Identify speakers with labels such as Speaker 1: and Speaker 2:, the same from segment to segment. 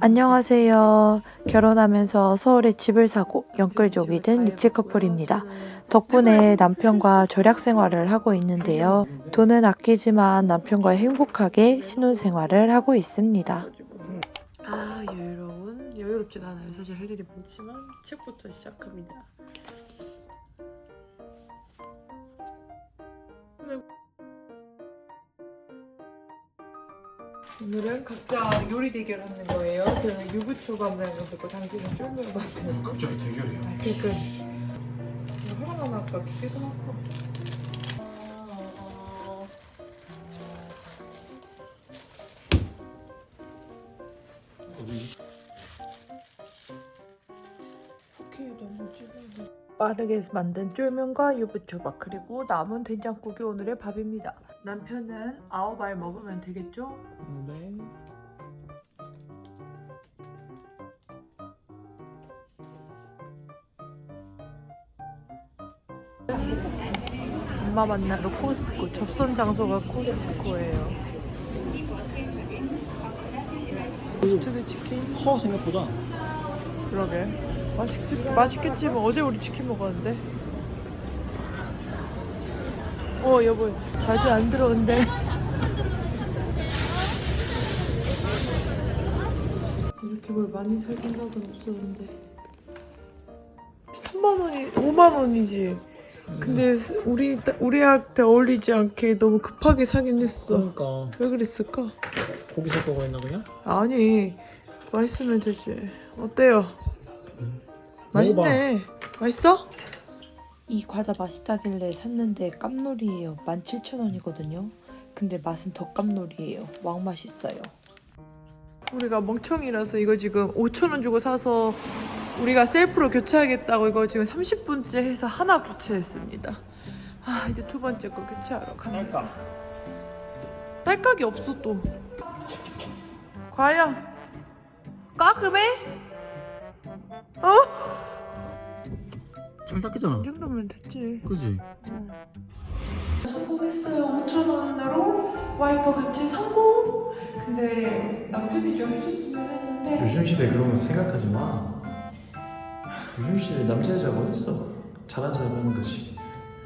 Speaker 1: 안녕하세요. 결혼하면서 서울에 집을 사고 영끌족이 된 리치 커플입니다. 덕분에 남편과 절약 생활을 하고 있는데요. 돈은 아끼지만 남편과 행복하게 신혼 생활을 하고 있습니다.
Speaker 2: 아 여유로운 여유롭진 않아요. 사실 할 일이 많지만 책부터 시작합니다. 오늘은 각자 요리 대결하는 거예요. 저는 유부초밥을 만들고 당신은 쫄면 만들고.
Speaker 3: 갑자기 대결이야.
Speaker 2: 그러니까 하나만 할까 기계도 할까. 오케이 너무 쫄면. 빠르게 만든 쫄면과 유부초밥 그리고 남은 된장국이 오늘의 밥입니다. 남편은 아홉 알 먹으면 되겠죠?
Speaker 3: 네.
Speaker 2: 엄마 만나러 코스트코 접선 장소가 코스트코예요. 코스트코 치킨
Speaker 3: 커 생각보다.
Speaker 2: 그러게 맛있 맛있겠지만 어제 우리 치킨 먹었는데. 어 여보 자주 안 들어온대. 이렇게 뭘 많이 살 생각은 없었는데. 3만 원이 5만 원이지. 근데 우리 우리한테 어울리지 않게 너무 급하게 사긴 했어.
Speaker 3: 그러니까
Speaker 2: 왜 그랬을까?
Speaker 3: 고기 살 거고 했나 그냥?
Speaker 2: 아니 맛있으면 되지. 어때요?
Speaker 3: 음.
Speaker 2: 맛있네. 맛있어?
Speaker 1: 이 과자 맛있다길래 샀는데 깜놀이에요. 17,000원이거든요. 근데 맛은 더 깜놀이에요. 왕 맛있어요.
Speaker 2: 우리가 멍청이라서 이거 지금 5천 원 주고 사서 우리가 셀프로 교체하겠다고 이거 지금 30분째 해서 하나 교체했습니다. 아 이제 두 번째 거 교체하러 갑니다. 딸깍이 없어 또. 과연 까금해? 어?
Speaker 3: 잘 닦이잖아.
Speaker 2: 이 정도면 됐지.
Speaker 3: 그지?
Speaker 2: 성공했어요. 5천 원으로 와이퍼 교체 성공. 근데 남편이 좀 해줬으면 했는데
Speaker 4: 요즘 시대 그런 거 생각하지 마. 요즘 시대 남자 여자가 어딨어? 잘한 사람 하는 거지.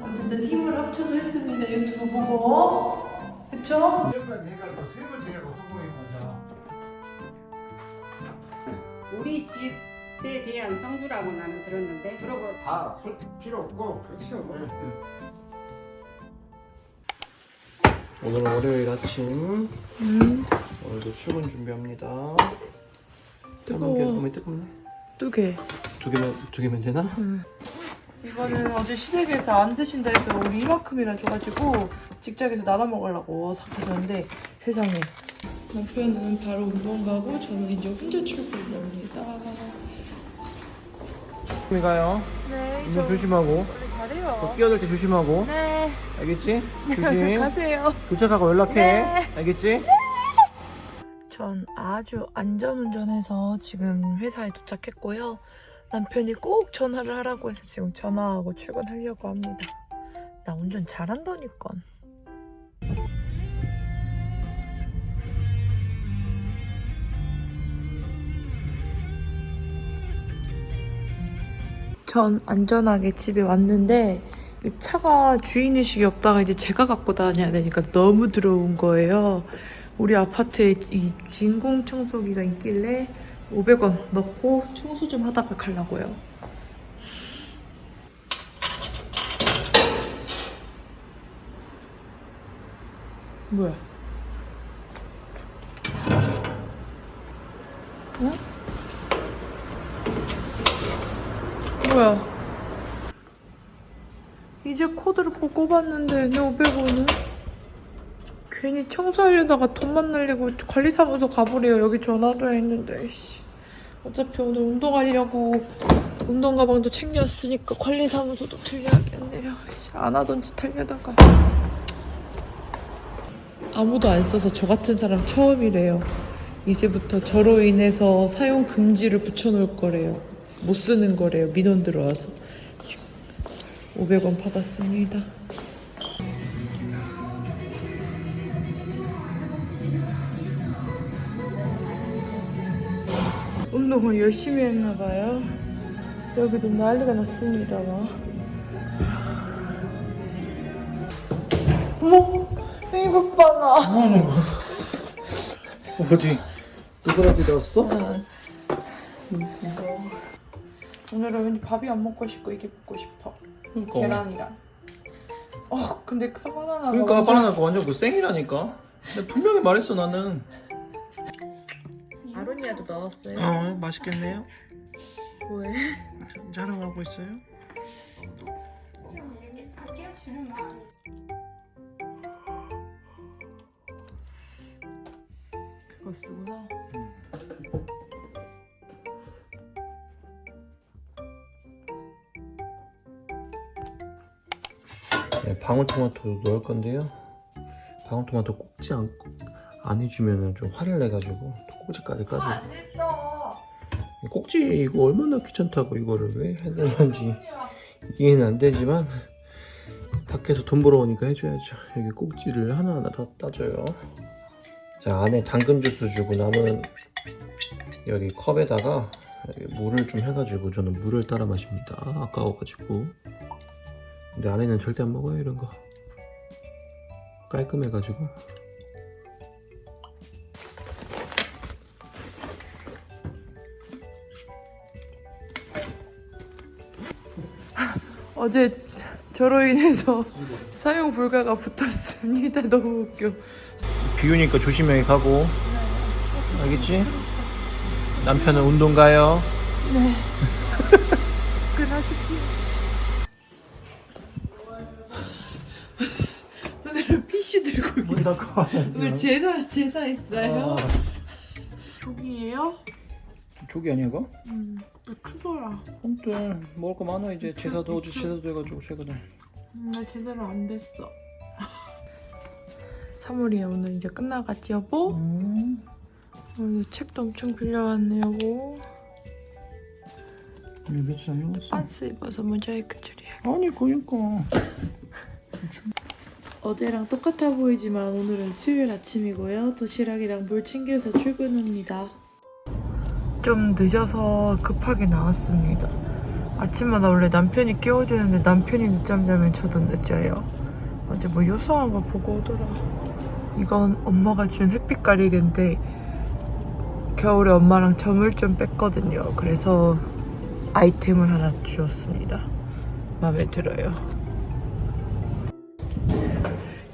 Speaker 2: 어쨌든 힘을 합쳐서 했습니다. 유튜브 보고 그쵸?
Speaker 5: 우리 집 에 대한 성주라고 나는 들었는데 그러고
Speaker 6: 다 할 필요 없고 그렇죠.
Speaker 3: 오늘은 월요일 아침.
Speaker 2: 음
Speaker 3: 오늘도 출근 준비합니다.
Speaker 2: 뜨거워.
Speaker 3: 어머니 뜨겁네.
Speaker 2: 두 개.
Speaker 3: 두 개면 두 개면 되나?
Speaker 2: 음. 이거는 어제 시댁에서 안 드신다 해서 우리 이만큼이나 줘가지고 직장에서 나눠 먹으려고 사줬는데 세상에 남편은 바로 운동 가고 저는 이제 혼자 출근합니다.
Speaker 3: 조심히 가요.
Speaker 2: 네.
Speaker 3: 운전 조심하고.
Speaker 2: 원래 잘해요.
Speaker 3: 또 끼어들 때 조심하고.
Speaker 2: 네.
Speaker 3: 알겠지? 조심.
Speaker 2: 가세요.
Speaker 3: 도착하고 연락해.
Speaker 2: 네.
Speaker 3: 알겠지?
Speaker 1: 전 아주 안전운전해서 지금 회사에 도착했고요. 남편이 꼭 전화를 하라고 해서 지금 전화하고 출근하려고 합니다. 나 운전 잘한다니까. 전 안전하게 집에 왔는데 이 차가 주인의식이 없다가 이제 제가 갖고 다녀야 되니까 너무 더러운 거예요. 우리 아파트에 이 인공 청소기가 있길래 500원 넣고 청소 좀 하다가 가려고요.
Speaker 2: 뭐야? 어? 뭐야? 이제 코드를 봤는데 내 500원은? 괜히 청소하려다가 돈만 날리고 관리사무소 가버려요. 여기 전화도 했는데 씨. 어차피 오늘 운동하려고 운동 가방도 챙겼으니까 관리사무소도 들려야겠네요. 씨, 안 하던 짓 하려다가 아무도 안 써서 저 같은 사람 처음이래요. 이제부터 저로 인해서 사용 금지를 붙여놓을 거래요. 못 쓰는 거래요. 민원 들어와서. 500원 받았습니다. 운동을 열심히 했나 봐요. 여기도 난리가 났습니다. 막. 어머, 이것 봐 나.
Speaker 3: 어디 누구라도 넣었어?
Speaker 2: 오늘은 왠지 밥이 안 먹고 싶고 이게 먹고 싶어. 계란이랑. 어, 근데 그 바나나가
Speaker 3: 그러니까
Speaker 2: 완전-
Speaker 3: 바나나가 완전 그 생이라니까. 근데 분명히 말했어 나는.
Speaker 1: 아로니아도 넣었어요.
Speaker 3: 어 맛있겠네요.
Speaker 1: 왜?
Speaker 3: 자랑하고 있어요. 네, 방울토마토 넣을 건데요. 방울토마토 꼭지 안, 안 해주면 좀 화를 내가지고 또 꼭지까지 까지.
Speaker 2: 안 됐어.
Speaker 3: 이 꼭지 이거 얼마나 귀찮다고 이거를 왜 해내는지 이해는 안 되지만 밖에서 돈 벌어오니까 해줘야죠. 여기 꼭지를 하나하나 다 따줘요. 자 안에 당근 주스 주고 남은 여기 컵에다가 물을 좀 해가지고 저는 물을 따라 마십니다. 아까워가지고. 근데 안에는 절대 안 먹어요 이런 거. 깔끔해가지고.
Speaker 2: 어제 저로 인해서 사용 불가가 붙었습니다. 너무 웃겨.
Speaker 3: 비 오니까 조심하게 가고 알겠지? 남편은 운동 가요
Speaker 2: 끝나십시오. PC 들고 있어요. 오늘 제사 제사 있어요. 조기예요?
Speaker 3: 조기 아니야 이거?
Speaker 2: 음, 크더라.
Speaker 3: 아무튼 먹을 거 많아 이제 제사도 어제 제사도 해가지고 최근에
Speaker 2: 음, 나 제대로 안 됐어. 3월이야 오늘 이제 끝나갔지 여보?
Speaker 3: 음.
Speaker 2: 오늘 책도 엄청 빌려왔네 여보.
Speaker 3: 왜 며칠 안 먹었어?
Speaker 2: 반스 입어서 모자이크 처리해.
Speaker 3: 아니 그니까
Speaker 1: 어제랑 똑같아 보이지만 오늘은 수요일 아침이고요. 도시락이랑 물 챙겨서 출근합니다.
Speaker 2: 좀 늦어서 급하게 나왔습니다. 아침마다 원래 남편이 깨워주는데 남편이 늦잠 자면 저도 늦어요. 어제 뭐 요상한 거 보고 오더라. 이건 엄마가 준 햇빛 가리개인데 겨울에 엄마랑 점을 좀 뺐거든요. 그래서 아이템을 하나 주었습니다. 마음에 들어요.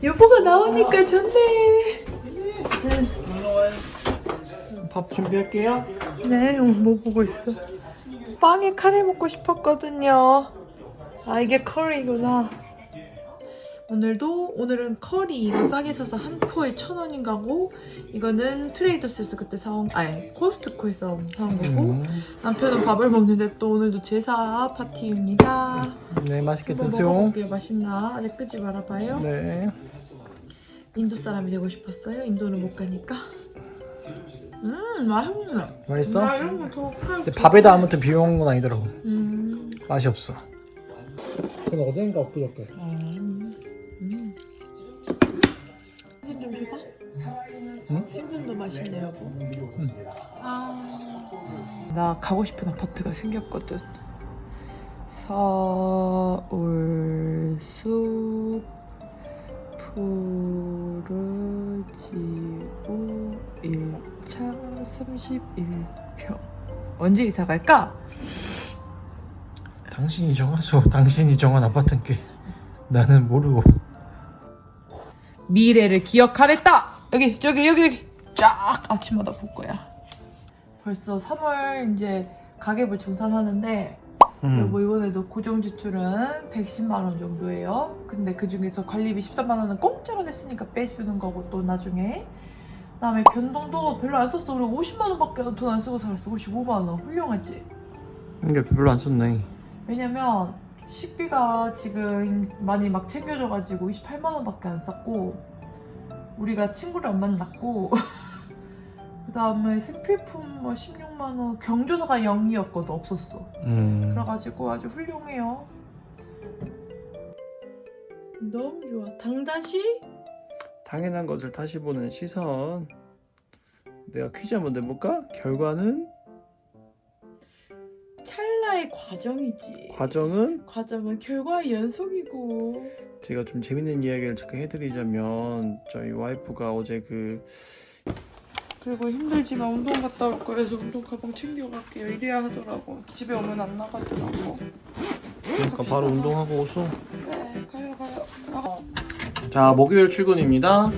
Speaker 2: 여보가 나오니까 좋네.
Speaker 3: 밥 준비할게요
Speaker 2: 네, 뭐 보고 있어? 빵에 카레 먹고 싶었거든요. 아, 이게 커리구나. 오늘도, 오늘은 커리 이거 싸게 사서 한 포에 천 원인가고, 이거는 트레이더스에서 그때 사온, 아니, 코스트코에서 사온 거고,
Speaker 3: 음.
Speaker 2: 남편은 밥을 먹는데 또 오늘도 제사 파티입니다.
Speaker 3: 네 맛있게
Speaker 2: 한번
Speaker 3: 드세요
Speaker 2: 먹어볼게요. 맛있나? 아직 끄지 말아봐요.
Speaker 3: 네
Speaker 2: 인도 사람이 되고 싶었어요. 인도는 못 가니까. 음, 맛있네.
Speaker 3: 맛있어?
Speaker 2: 나 이런 거더
Speaker 3: 근데 밥에다 아무튼 비벼 먹는 건 아니더라고
Speaker 2: 음.
Speaker 3: 맛이 없어 그건 어딘가 엊그저께
Speaker 2: 음. 줘봐.
Speaker 3: 응?
Speaker 2: 생선도 맛있네 여보. 아. 나 가고 싶은 아파트가 생겼거든. 서울 숲 푸르지오 1차 31평. 언제 이사 갈까?
Speaker 3: 당신이 정하죠 당신이 정한 아파트인 게 나는 모르고
Speaker 2: 미래를 기억하랬다. 여기 저기 여기 여기 쫙 아침마다 볼 거야. 벌써 3월 이제 가계부 정산하는데
Speaker 3: 음.
Speaker 2: 여보 이번에도 고정 지출은 110만 원 정도예요. 근데 그 중에서 관리비 13만 원은 공짜로 냈으니까 빼주는 거고 또 나중에 그다음에 변동도 별로 안 썼어. 우리 50만 원밖에 돈 안 쓰고 살았어. 55만 원 훌륭하지.
Speaker 3: 이게 별로 안 썼네
Speaker 2: 왜냐면 식비가 지금 많이 막 챙겨져가지고 28만 원밖에 안 썼고 우리가 친구를 안 만났고 그 다음에 생필품 뭐 16만 원 경조사가 0이었거든 없었어.
Speaker 3: 음.
Speaker 2: 그래가지고 아주 훌륭해요. 너무 좋아. 당다시?
Speaker 3: 당연한 것을 다시 보는 시선. 내가 퀴즈 한번 내볼까? 결과는
Speaker 2: 하나의 과정이지.
Speaker 3: 과정은
Speaker 2: 과정은 결과의 연속이고.
Speaker 3: 제가 좀 재밌는 이야기를 잠깐 해드리자면 저희 와이프가 어제 그
Speaker 2: 그리고 힘들지만 운동 갔다 올 거여서 운동 가방 챙겨갈게요. 이래야 하더라고. 집에 오면 안 나가더라고.
Speaker 3: 그러니까 바로 운동하고 오소.
Speaker 2: 네, 가요 가요. 아,
Speaker 3: 자 목요일 출근입니다.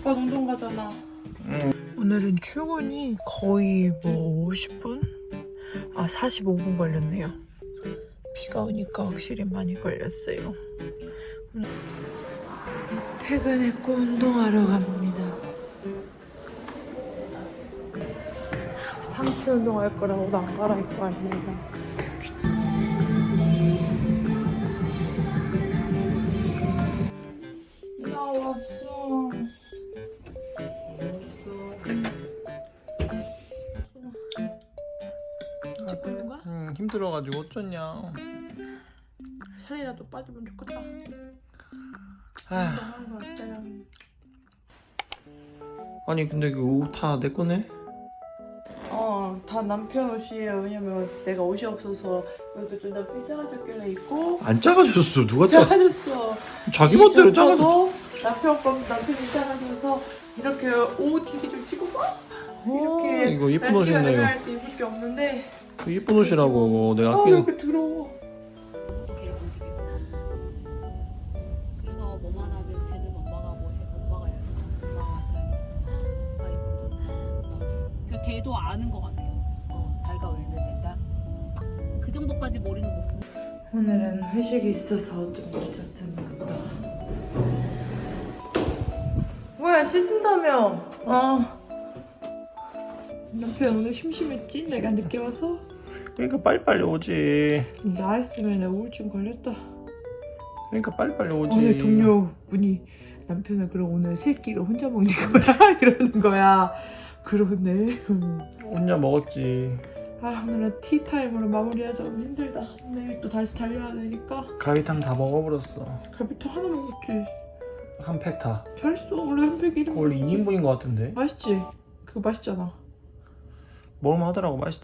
Speaker 2: 오빠 운동 가잖아.
Speaker 1: 오늘은 출근이 거의 뭐 50분? 아 45분 걸렸네요. 비가 오니까 확실히 많이 걸렸어요. 음. 퇴근했고 운동하러 갑니다. 상체 운동할 거라고 안 갈아입고 왔네요.
Speaker 3: 힘들어가지고 어쩌냐.
Speaker 2: 살이라도 빠지면 좋겠다.
Speaker 3: 아,
Speaker 2: 운동하는 거 어때요?
Speaker 3: 아니 근데 그 옷 다 내 거네?
Speaker 2: 어, 다 남편 옷이에요. 왜냐면 내가 옷이 없어서 여기도 좀 남편이 작아졌길래 입고
Speaker 3: 안 작아졌어. 누가 작?
Speaker 2: 작아졌어.
Speaker 3: 자기 멋대로
Speaker 2: 이
Speaker 3: 작아졌어.
Speaker 2: 남편 거 남편이 작아져서 이렇게 옷 이게 좀 찍고 봐. 이렇게
Speaker 3: 이거 예쁜
Speaker 2: 날씨가
Speaker 3: 옷이네요.
Speaker 2: 내려갈 때 입을 게 없는데
Speaker 3: 그 예쁜 옷이라고 내가
Speaker 2: 아, 왜
Speaker 3: 아끼는
Speaker 2: 이렇게 더러워.
Speaker 5: 그래서 뭐만 하면 쟤는 엄마가 뭐 해, 엄마가 해, 엄마가 다 그러니까 걔도 아는 것 같아요.
Speaker 7: 어, 자기가 울면 된다.
Speaker 5: 그 정도까지 머리는 못 쓰.
Speaker 2: 오늘은 회식이 있어서 좀 늦었습니다. 뭐야 씻는다며? 어. 남편 오늘 심심했지? 내가 늦게 와서?
Speaker 3: 그러니까 빨리빨리 오지.
Speaker 2: 나 했으면 우울증 걸렸다.
Speaker 3: 그러니까 빨리빨리 오지.
Speaker 2: 오늘 동료분이 남편은 그럼 오늘 세 끼를 혼자 먹는 거야? 이러는 거야. 그러네.
Speaker 3: 혼자 먹었지.
Speaker 2: 아 오늘은 티타임으로 마무리하자. 오늘 힘들다. 내일 또 다시 달려야 되니까.
Speaker 3: 가리탕 다 먹어버렸어.
Speaker 2: 갈비탕 하나 먹었지.
Speaker 3: 한 팩 다.
Speaker 2: 잘했어. 원래 한팩 1인
Speaker 3: 그거 원래 2인분인 것 같은데.
Speaker 2: 맛있지? 그거 맛있잖아.
Speaker 3: 먹을만 하더라고 맛있.